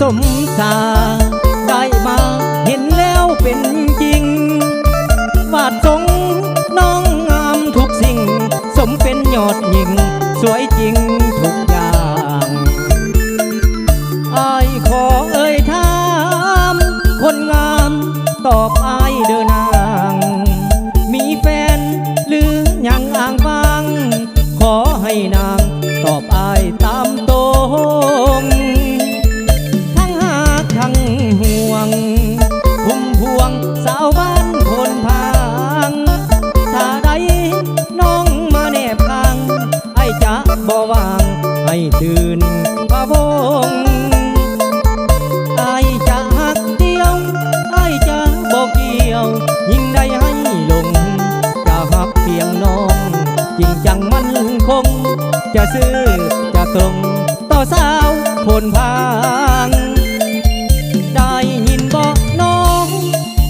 สมตา ได้มาเห็นแล้วเป็นจริง วาดทรงน้องงามทุกสิ่ง สมเป็นยอดหญิง สวยจริงทุกอย่างอายขอเอ่ยถาม คนงามตอบอายเดินนาง มีแฟนหรือยังอ่างฟังขอให้นางตอบอายตามต บ่วางให้ตื่นพะวงไอจะหักเดียวไอจะบอกเกี่ยว ยิ่งได้ให้ลง จะหักเพียงน้อง จริงจังมันคง จะซื้อจะตรงต่อสาวคนพางได้ยินบอกน้อง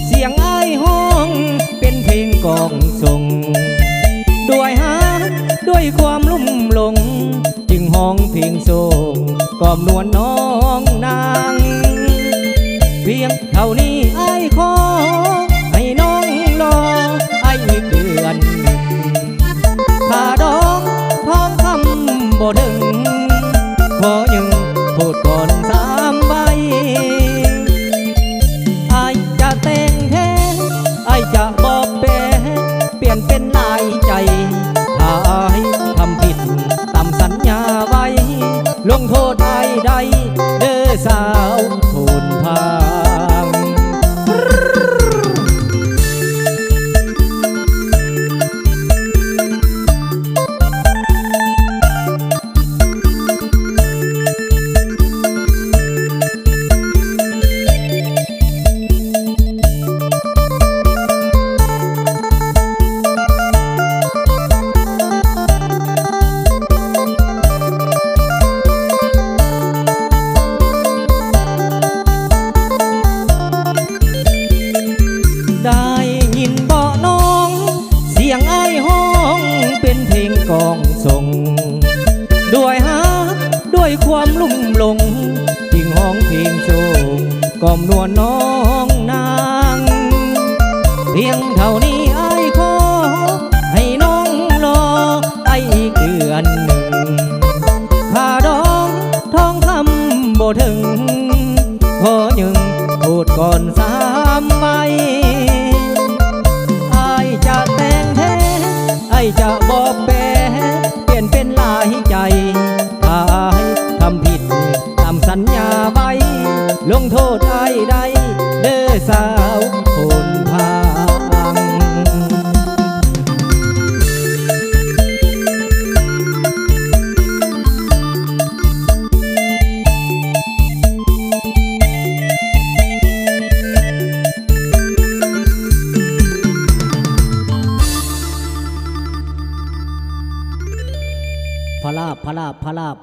เสียงไอ้ห้อง เป็นเพลงกองส่ง ด้วยฮาด้วยความ องเพลงโศงกอบนวลน้องนาง ไอายใดเด้อสาวโทนพา กองส่ง ด้วยฮาด้วยความลุ่มหลงจึงห้องเพลงโศงก่อมนวลน้องนางเพียงเท่านี้ไอ้ขอให้น้องรอไอ้อีกเดือนหนึ่งข้าดองทองคำบ่ถึงขอยังพูดก่อนสามใบไอายจะแต่งแท้ไอายจะบอกแปร ลงโทษไอ้ใดเด้อสาวคนพางพระลาบพระลาบพระลาบ